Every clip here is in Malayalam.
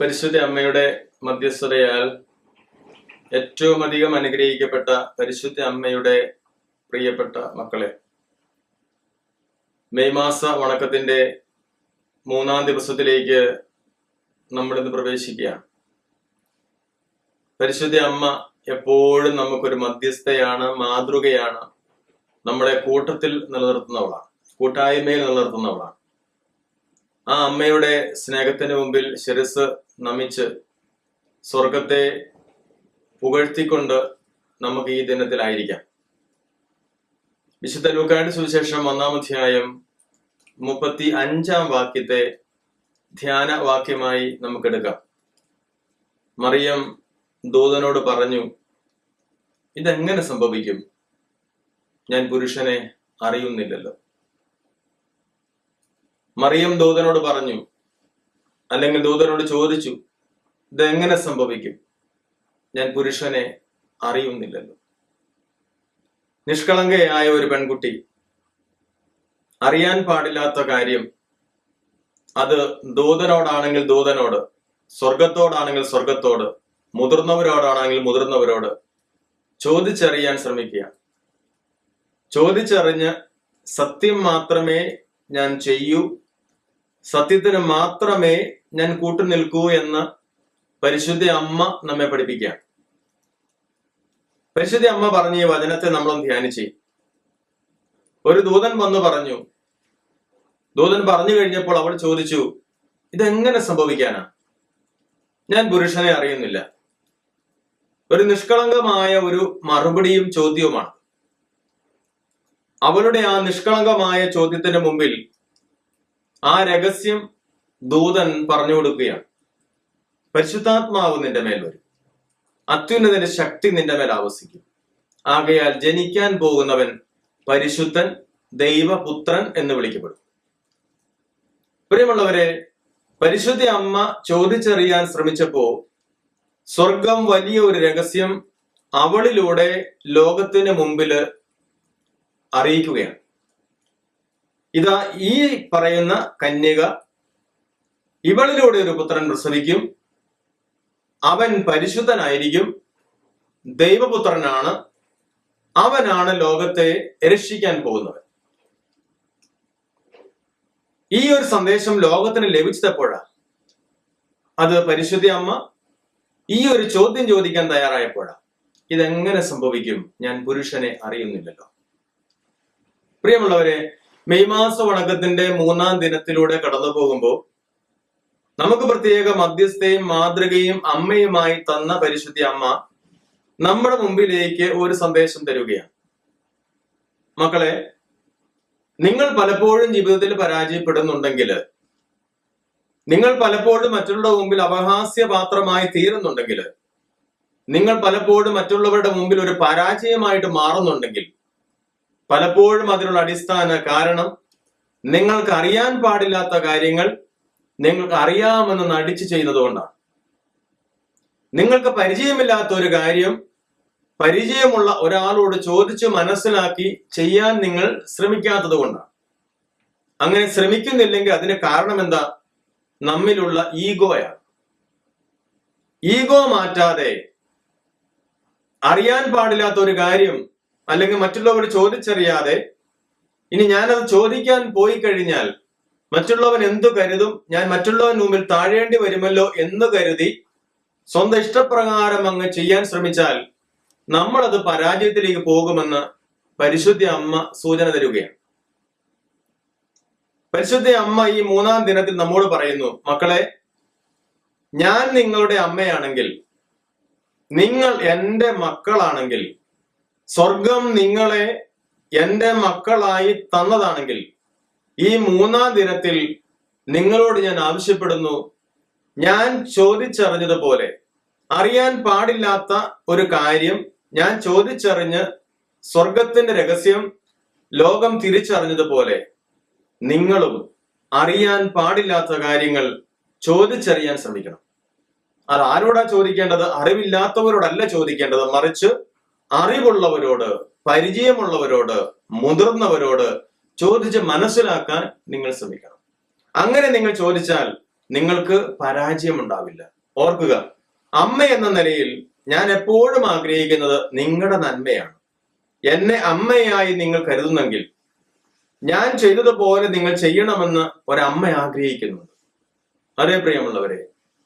പരിശുദ്ധ അമ്മയുടെ മധ്യസ്ഥതയാൽ ഏറ്റവും അധികം അനുഗ്രഹിക്കപ്പെട്ട പരിശുദ്ധ അമ്മയുടെ പ്രിയപ്പെട്ട മക്കളെ മെയ് മാസ വണക്കത്തിന്റെ മൂന്നാം ദിവസത്തിലേക്ക് നമ്മളിന്ന് പ്രവേശിക്കുകയാണ്. പരിശുദ്ധ അമ്മ എപ്പോഴും നമുക്കൊരു മധ്യസ്ഥയാണ് മാതൃകയാണ് നമ്മുടെ കൂട്ടത്തിൽ നിലനിർത്തുന്നവളാണ് കൂട്ടായ്മയിൽ നിലനിർത്തുന്നവളാണ്. ആ അമ്മയുടെ സ്നേഹത്തിന് മുമ്പിൽ ശിരസ് നമിച്ച് സ്വർഗത്തെ പുകഴ്ത്തിക്കൊണ്ട് നമുക്ക് ഈ ദിനത്തിലായിരിക്കാം വിശുദ്ധ ലൂക്കായുടെ സുവിശേഷം ഒന്നാം അധ്യായം മുപ്പത്തി അഞ്ചാം വാക്യത്തെ ധ്യാന വാക്യമായി നമുക്കെടുക്കാം. മറിയം ദൂതനോട് പറഞ്ഞു ഇതെങ്ങനെ സംഭവിക്കും? ഞാൻ പുരുഷനെ അറിയുന്നില്ലല്ലോ. മറിയം ദൂതനോട് പറഞ്ഞു അല്ലെങ്കിൽ ദൂതനോട് ചോദിച്ചു ഇതെങ്ങനെ സംഭവിക്കും? ഞാൻ പുരുഷനെ അറിയുന്നില്ലല്ലോ. നിഷ്കളങ്കയായ ഒരു പെൺകുട്ടി അറിയാൻ പാടില്ലാത്ത കാര്യം അത് ദൂതനോടാണെങ്കിൽ ദൂതനോട് സ്വർഗത്തോടാണെങ്കിൽ സ്വർഗത്തോട് മുതിർന്നവരോടാണെങ്കിൽ മുതിർന്നവരോട് ചോദിച്ചറിയാൻ ശ്രമിക്കുക. ചോദിച്ചറിഞ്ഞ് സത്യം മാത്രമേ ഞാൻ ചെയ്യൂ സത്യത്തിന് മാത്രമേ ഞാൻ കൂട്ടുനിൽക്കൂ എന്ന് പരിശുദ്ധ അമ്മ നമ്മെ പഠിപ്പിക്കുക പരിശുദ്ധ അമ്മ പറഞ്ഞ ഈ വചനത്തെ നമ്മളൊന്ന് ധ്യാനിച്ച്. ഒരു ദൂതൻ വന്ന് പറഞ്ഞു. ദൂതൻ പറഞ്ഞു കഴിഞ്ഞപ്പോൾ അവൾ ചോദിച്ചു ഇതെങ്ങനെ സംഭവിക്കാനാ? ഞാൻ പുരുഷനെ അറിയുന്നില്ല. ഒരു നിഷ്കളങ്കമായ ഒരു മറുപടിയും ചോദ്യവുമാണ്. അവളുടെ ആ നിഷ്കളങ്കമായ ചോദ്യത്തിന് മുമ്പിൽ ആ രഹസ്യം ദൂതൻ പറഞ്ഞു കൊടുക്കുകയാണ്. പരിശുദ്ധാത്മാവ് നിന്റെ മേൽ വരും. അത്യുന്നതിന്റെ ശക്തി നിന്റെ മേൽ ആവസിക്കും. ആകയാൽ ജനിക്കാൻ പോകുന്നവൻ പരിശുദ്ധൻ ദൈവപുത്രൻ എന്ന് വിളിക്കപ്പെടും. പ്രിയമുള്ളവരെ പരിശുദ്ധ അമ്മ ചോദിച്ചറിയാൻ ശ്രമിച്ചപ്പോ സ്വർഗം വലിയ ഒരു രഹസ്യം അവളിലൂടെ ലോകത്തിന് മുമ്പിൽ അറിയിക്കുകയാണ്. ഇതാ ഈ പറയുന്ന കന്യക ഇവളിലൂടെ ഒരു പുത്രൻ പ്രസവിക്കും. അവൻ പരിശുദ്ധനായിരിക്കും. ദൈവപുത്രനാണ്. അവനാണ് ലോകത്തെ രക്ഷിക്കാൻ പോകുന്നത് ഈ ഒരു സന്ദേശം ലോകത്തിന് ലഭിച്ചപ്പോഴാ അത് പരിശുദ്ധി അമ്മ ഈ ഒരു ചോദ്യം ചോദിക്കാൻ തയ്യാറായപ്പോഴാ. ഇതെങ്ങനെ സംഭവിക്കും? ഞാൻ പുരുഷനെ അറിയുന്നില്ലല്ലോ. പ്രിയമുള്ളവരെ മെയ് മാസ വണക്കത്തിന്റെ മൂന്നാം ദിനത്തിലൂടെ കടന്നു പോകുമ്പോൾ നമുക്ക് പ്രത്യേക മധ്യസ്ഥയും മാതൃകയും അമ്മയുമായി തന്ന പരിശുദ്ധി അമ്മ നമ്മുടെ മുമ്പിലേക്ക് ഒരു സന്ദേശം തരുകയാണ്. മക്കളെ നിങ്ങൾ പലപ്പോഴും ജീവിതത്തിൽ പരാജയപ്പെടുന്നുണ്ടെങ്കിൽ നിങ്ങൾ പലപ്പോഴും മറ്റുള്ളവരുടെ മുമ്പിൽ അപഹാസ്യ പാത്രമായി തീരുന്നുണ്ടെങ്കിൽ നിങ്ങൾ പലപ്പോഴും മറ്റുള്ളവരുടെ മുമ്പിൽ ഒരു പരാജയമായിട്ട് മാറുന്നുണ്ടെങ്കിൽ പലപ്പോഴും അതിനുള്ള അടിസ്ഥാന കാരണം നിങ്ങൾക്ക് അറിയാൻ പാടില്ലാത്ത കാര്യങ്ങൾ നിങ്ങൾക്ക് അറിയാമെന്ന് നടിച്ചു ചെയ്യുന്നതുകൊണ്ടാണ് നിങ്ങൾക്ക് പരിചയമില്ലാത്ത ഒരു കാര്യം പരിചയമുള്ള ഒരാളോട് ചോദിച്ച് മനസ്സിലാക്കി ചെയ്യാൻ നിങ്ങൾ ശ്രമിക്കാത്തത് കൊണ്ടാണ്. അങ്ങനെ ശ്രമിക്കുന്നില്ലെങ്കിൽ അതിന് കാരണം എന്താ? നമ്മിലുള്ള ഈഗോയാണ്. ഈഗോ മാറ്റാതെ അറിയാൻ പാടില്ലാത്ത ഒരു കാര്യം അല്ലെങ്കിൽ മറ്റുള്ളവർ ചോദിച്ചറിയാതെ ഇനി ഞാനത് ചോദിക്കാൻ പോയി കഴിഞ്ഞാൽ മറ്റുള്ളവൻ എന്തു കരുതും? ഞാൻ മറ്റുള്ളവൻ മുമ്പിൽ താഴേണ്ടി വരുമല്ലോ എന്ന് കരുതി സ്വന്തം ഇഷ്ടപ്രകാരം അങ്ങ് ചെയ്യാൻ ശ്രമിച്ചാൽ നമ്മളത് പരാജയത്തിലേക്ക് പോകുമെന്ന് പരിശുദ്ധ അമ്മ സൂചന തരുകയാണ്. പരിശുദ്ധ അമ്മ ഈ മൂന്നാം ദിനത്തിൽ നമ്മോട് പറയുന്നു മക്കളെ ഞാൻ നിങ്ങളുടെ അമ്മയാണെങ്കിൽ നിങ്ങൾ എന്റെ മക്കളാണെങ്കിൽ സ്വർഗം നിങ്ങളെ എന്റെ മക്കളായി തന്നതാണെങ്കിൽ ഈ മൂന്നാം ദിനത്തിൽ നിങ്ങളോട് ഞാൻ ആവശ്യപ്പെടുന്നു. ഞാൻ ചോദിച്ചറിഞ്ഞതുപോലെ അറിയാൻ പാടില്ലാത്ത ഒരു കാര്യം ഞാൻ ചോദിച്ചറിഞ്ഞ് സ്വർഗത്തിന്റെ രഹസ്യം ലോകം തിരിച്ചറിഞ്ഞതുപോലെ നിങ്ങളും അറിയാൻ പാടില്ലാത്ത കാര്യങ്ങൾ ചോദിച്ചറിയാൻ ശ്രമിക്കണം. അത് ആരോടാ ചോദിക്കേണ്ടത്? അറിവില്ലാത്തവരോടല്ല ചോദിക്കേണ്ടത്. മറിച്ച് അറിവുള്ളവരോട് പരിചയമുള്ളവരോട് മുതിർന്നവരോട് ചോദിച്ച് മനസ്സിലാക്കാൻ നിങ്ങൾ ശ്രമിക്കണം. അങ്ങനെ നിങ്ങൾ ചോദിച്ചാൽ നിങ്ങൾക്ക് പരാജയമുണ്ടാവില്ല. ഓർക്കുക അമ്മ എന്ന നിലയിൽ ഞാൻ എപ്പോഴും ആഗ്രഹിക്കുന്നത് നിങ്ങളുടെ നന്മയാണ്. എന്നെ അമ്മയായി നിങ്ങൾ കരുതുന്നെങ്കിൽ ഞാൻ ചെയ്തതുപോലെ നിങ്ങൾ ചെയ്യണമെന്ന് ഒരമ്മ ആഗ്രഹിക്കുന്നുണ്ട്. അതേ പ്രിയമുള്ളവരെ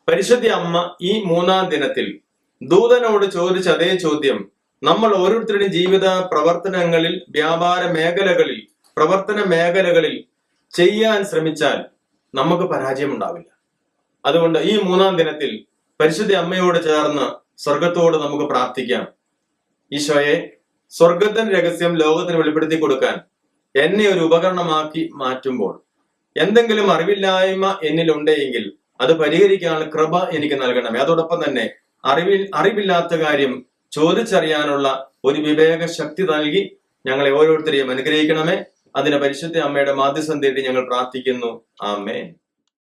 പരിശുദ്ധി അമ്മ ഈ മൂന്നാം ദിനത്തിൽ ദൂതനോട് ചോദിച്ച അതേ ചോദ്യം നമ്മൾ ഓരോരുത്തരുടെയും ജീവിത പ്രവർത്തനങ്ങളിൽ വ്യാപാര മേഖലകളിൽ പ്രവർത്തന മേഖലകളിൽ ചെയ്യാൻ ശ്രമിച്ചാൽ നമുക്ക് പരാജയം ഉണ്ടാവില്ല അതുകൊണ്ട് ഈ മൂന്നാം ദിനത്തിൽ പരിശുദ്ധ അമ്മയോട് ചേർന്ന് സ്വർഗത്തോട് നമുക്ക് പ്രാർത്ഥിക്കാം. ഈശോയെ സ്വർഗത്തിന്റെ രഹസ്യം ലോകത്തിന് വെളിപ്പെടുത്തി കൊടുക്കാൻ എന്നെ ഒരു ഉപകരണമാക്കി മാറ്റുമ്പോൾ എന്തെങ്കിലും അറിവില്ലായ്മ എന്നിലുണ്ടെങ്കിൽ അത് പരിഹരിക്കാനുള്ള കൃപ എനിക്ക് നൽകണമേ. അതോടൊപ്പം തന്നെ അറിവിൽ അറിവില്ലാത്ത കാര്യം ചോദിച്ചറിയാനുള്ള ഒരു വിവേക ശക്തി നൽകി ഞങ്ങളെ ഓരോരുത്തരെയും അനുഗ്രഹിക്കണമേ. അതിന് പരിശുദ്ധ അമ്മയുടെ മാധ്യസ്ഥം തേടി ഞങ്ങൾ പ്രാർത്ഥിക്കുന്നു. ആമേൻ.